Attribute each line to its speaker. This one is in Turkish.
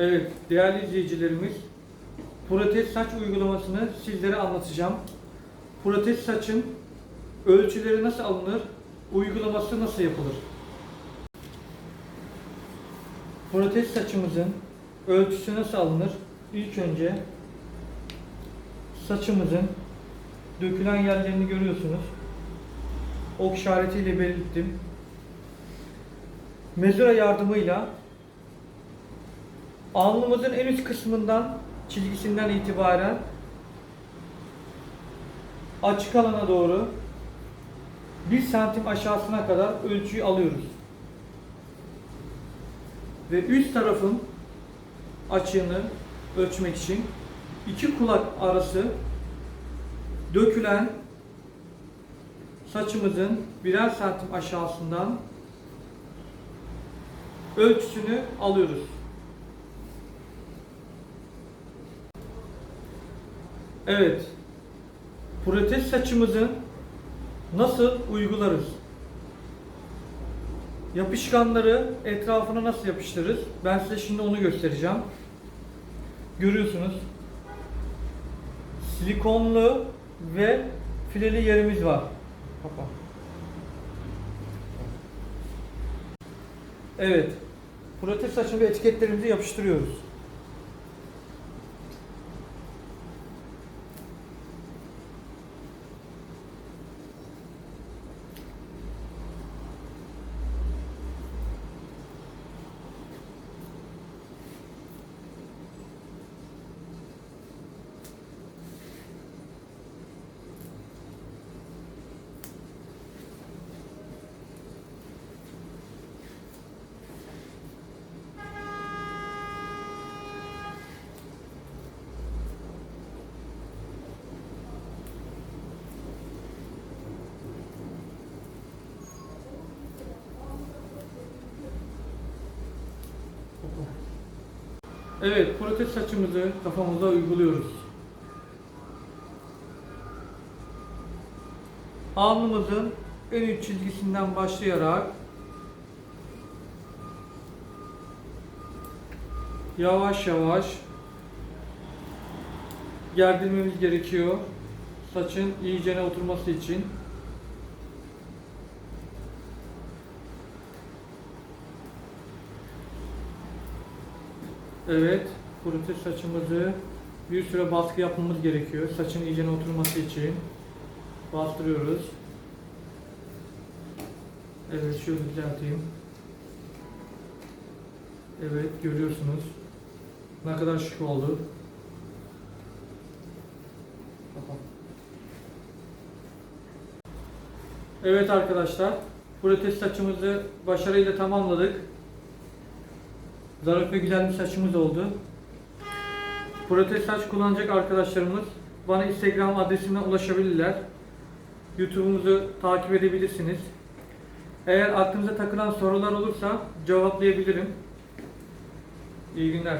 Speaker 1: Evet, değerli izleyicilerimiz, protez saç uygulamasını sizlere anlatacağım. Protez saçın ölçüleri nasıl alınır, uygulaması nasıl yapılır? Protez saçımızın ölçüsü nasıl alınır? İlk önce saçımızın dökülen yerlerini görüyorsunuz. Ok işaretiyle belirttim. Mezura yardımıyla alnımızın en üst kısmından çizgisinden itibaren açık alana doğru 1 santim aşağısına kadar ölçüyü alıyoruz. Ve üst tarafın açığını ölçmek için iki kulak arası dökülen saçımızın birer santim aşağısından ölçüsünü alıyoruz. Evet. Protez saçımızı nasıl uygularız? Yapışkanları etrafına nasıl yapıştırırız? Ben size şimdi onu göstereceğim. Görüyorsunuz. Silikonlu ve fileli yerimiz var. Kapa. Evet. Protez saçı ve etiketlerimizi yapıştırıyoruz. Evet, protez saçımızı kafamıza uyguluyoruz. Alnımızın en üst çizgisinden başlayarak yavaş yavaş gerdirmemiz gerekiyor. Saçın iyicene oturması için. Evet, protez saçımızı bir süre baskı yapmamız gerekiyor. Saçın iyicene oturması için bastırıyoruz. Evet, şöyle düzelteyim. Evet, görüyorsunuz. Ne kadar şık oldu. Evet arkadaşlar, protez saçımızı başarıyla tamamladık. Zarif ve güzel bir saçımız oldu. Protez saç kullanacak arkadaşlarımız bana Instagram adresimden ulaşabilirler. YouTube'umuzu takip edebilirsiniz. Eğer aklınıza takılan sorular olursa cevaplayabilirim. İyi günler.